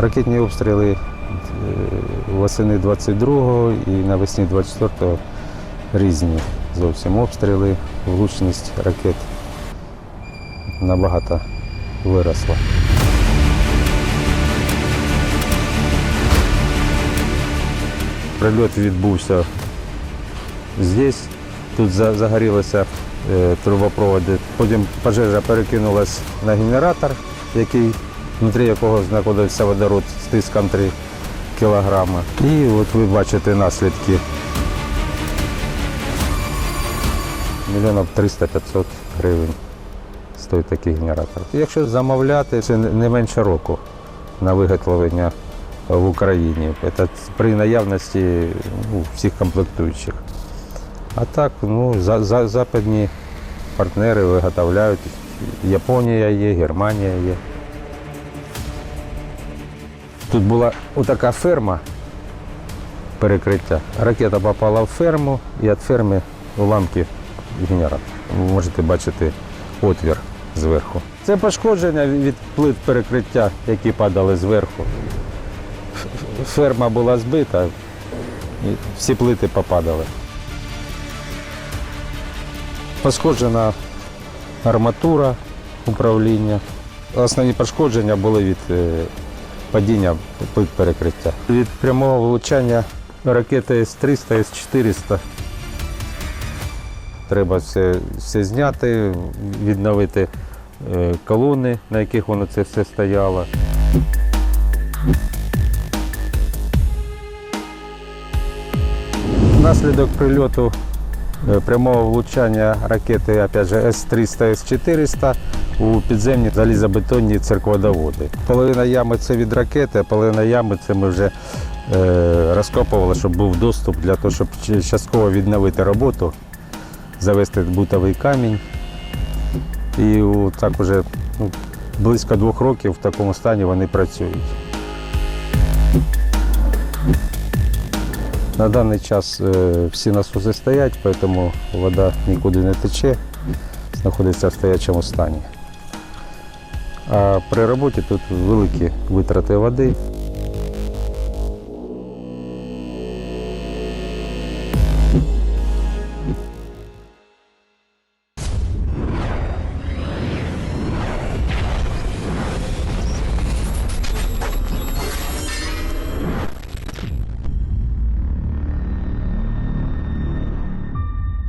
Ракетні обстріли е, восени 22-го і навесні 24-го різні зовсім обстріли, влучність ракет набагато виросла. Прильот відбувся здесь. Тут загорілися е, трубопроводи. Потім пожежа перекинулась на генератор, який, внутрі якого знаходився водород з тиском 3 кілограми. І от ви бачите наслідки. Мільйонів 300-500 гривень стоїть такий генератор. Якщо замовляти, це не менше року на виготовлення в Україні. Це при наявності ну, всіх комплектуючих. А так, ну, за, за, западні партнери виготовляють. Японія є, Германія є. Тут була отака ферма перекриття. Ракета попала в ферму і від ферми уламки в генератор. Ви можете бачити отвір зверху. Це пошкодження від плит перекриття, які падали зверху. Ферма була збита, і всі плити попадали. Пошкоджена арматура управління. Основні пошкодження були від е, падіння плит перекриття. Від прямого влучання ракети С-300, С-400. Треба все, все зняти, відновити е, колони, на яких воно це все стояло. Внаслідок прильоту прямого влучання ракети опять же, С-300, С-400 у підземні залізобетонні церкводоводи. Половина ями це від ракети, а половина ями це ми вже е, розкопували, щоб був доступ для того, щоб частково відновити роботу, завести бутовий камінь. І так уже ну, близько двох років в такому стані вони працюють. На даний час е, всі насоси стоять, тому вода нікуди не тече, знаходиться в стоячому стані. А при роботі тут великі витрати води.